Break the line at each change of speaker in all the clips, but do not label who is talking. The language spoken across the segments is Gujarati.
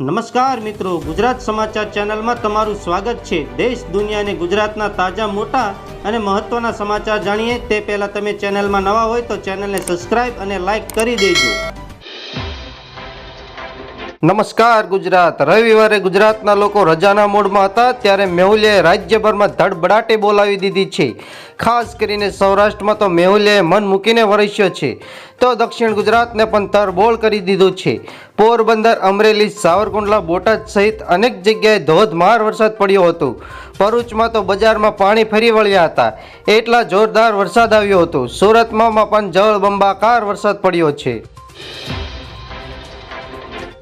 નમસ્કાર મિત્રો, ગુજરાત સમાચાર ચેનલમાં તમારું સ્વાગત છે. દેશ દુનિયાને ગુજરાતના તાજા, મોટા અને મહત્વના સમાચાર જાણીએ. તે પહેલાં તમે ચેનલમાં નવા હોય તો ચેનલને સબસ્ક્રાઇબ અને લાઇક કરી દેજો. નમસ્કાર ગુજરાત. રવિવારે ગુજરાતના લોકો રજાના મૂડમાં હતા ત્યારે મેહુલિયાએ રાજ્યભરમાં ધડબડાટે બોલાવી દીધી છે. ખાસ કરીને સૌરાષ્ટ્રમાં તો મેહુલિયાએ મન મૂકીને વરસ્યો છે. તો દક્ષિણ ગુજરાતને પણ તરબોળ કરી દીધું છે. પોરબંદર, અમરેલી, સાવરકુંડલા, બોટાદ સહિત અનેક જગ્યાએ ધોધમાર વરસાદ પડ્યો હતો. ભરૂચમાં તો બજારમાં પાણી ફરી વળ્યા હતા. એટલા જોરદાર વરસાદ આવ્યો હતો. સુરતમાં પણ જળબંબાકાર વરસાદ પડ્યો છે.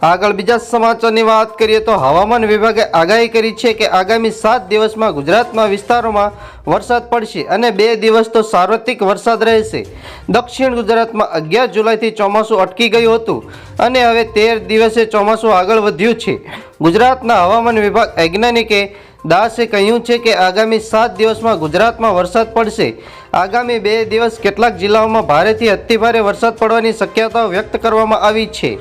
આગળ બીજા સમાચારની વાત કરીએ તો હવામાન વિભાગે આગાહી કરી છે કે આગામી સાત દિવસમાં ગુજરાતમાં વિસ્તારોમાં વરસાદ પડશે અને બે દિવસ તો સાર્વત્રિક વરસાદ રહેશે. દક્ષિણ ગુજરાતમાં અગિયાર જુલાઈથી ચોમાસું અટકી ગયું હતું અને હવે તેર દિવસે ચોમાસું આગળ વધ્યું છે. ગુજરાતના હવામાન વિભાગ વૈજ્ઞાનિકે દાસે કહ્યું છે કે આગામી સાત દિવસમાં ગુજરાતમાં વરસાદ પડશે. આગામી બે દિવસ કેટલાક જિલ્લાઓમાં ભારેથી અતિભારે વરસાદ પડવાની શક્યતાઓ વ્યક્ત કરવામાં આવી છે.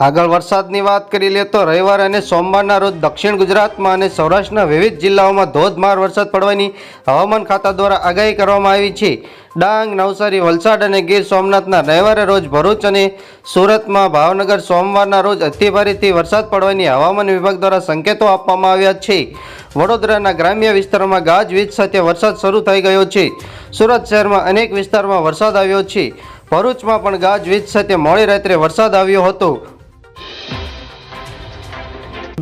આગળ વરસાદની વાત કરી લે તો રવિવાર અને સોમવારના રોજ દક્ષિણ ગુજરાતમાં અને સૌરાષ્ટ્રના વિવિધ જિલ્લાઓમાં ધોધમાર વરસાદ પડવાની હવામાન ખાતા દ્વારા આગાહી કરવામાં આવી છે. ડાંગ, નવસારી, વલસાડ અને ગીર સોમનાથના રવિવારે રોજ ભરૂચ અને સુરતમાં ભાવનગર સોમવારના રોજ અતિભારેથી વરસાદ પડવાની હવામાન વિભાગ દ્વારા સંકેતો આપવામાં આવ્યા છે. વડોદરાના ગ્રામ્ય વિસ્તારોમાં ગાજવીજ સાથે વરસાદ શરૂ થઈ ગયો છે. સુરત શહેરમાં અનેક વિસ્તારમાં વરસાદ આવ્યો છે. ભરૂચમાં પણ ગાજવીજ સાથે મોડી રાત્રે વરસાદ આવ્યો હતો.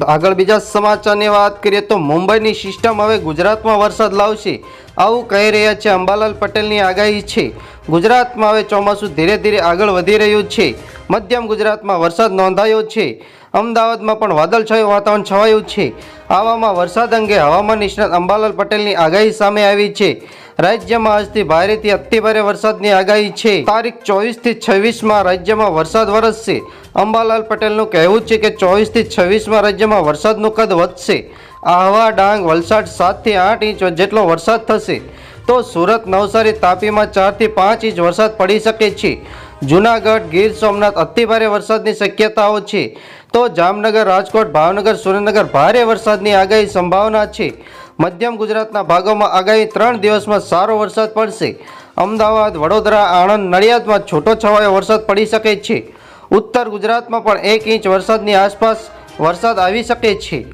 આગળ બીજા સમાચારની વાત કરીએ તો મુંબઈની સિસ્ટમ હવે ગુજરાતમાં વરસાદ લાવશે. આવું કહી રહ્યા છે અંબાલાલ પટેલની આગાહી છે. ગુજરાતમાં હવે ચોમાસું ધીરે ધીરે આગળ વધી રહ્યું છે. મધ્યમ ગુજરાતમાં વરસાદ નોંધાયો છે. અમદાવાદમાં પણ વાદળછાયું વાતાવરણ છવાયું છે. આવામાં વરસાદ અંગે હવામાન નિષ્ણાત અંબાલાલ પટેલની આગાહી સામે આવી છે. રાજ્યમાં આજથી ભારેથી અતિભારે વરસાદની આગાહી છે. તારીખ ચોવીસથી છવ્વીસમાં રાજ્યમાં વરસાદ વરસશે. અંબાલાલ પટેલનું કહેવું છે કે ચોવીસથી છવ્વીસમાં રાજ્યમાં વરસાદનું કદ વધશે. આહવા, ડાંગ, વલસાડ સાતથી આઠ ઇંચ જેટલો વરસાદ થશે. તો સુરત, નવસારી તાપીમાં ચારથી પાંચ ઇંચ વરસાદ પડી શકે છે. જૂનાગઢ ગીર સોમનાથ અતિભારે વરસાદની શક્યતાઓ છે. તો જામનગર, રાજકોટ, ભાવનગર, સુરેન્દ્રનગર ભારે વરસાદની આગાહી સંભાવના છે. મધ્યમ ગુજરાતના ભાગોમાં આગામી ત્રણ દિવસમાં સારો વરસાદ પડશે. અમદાવાદ, વડોદરા, આણંદ, નડિયાદમાં છૂટો છવાયો વરસાદ પડી શકે છે. ઉત્તર ગુજરાતમાં પણ એક ઇંચ વરસાદની આસપાસ વરસાદ આવી શકે છે.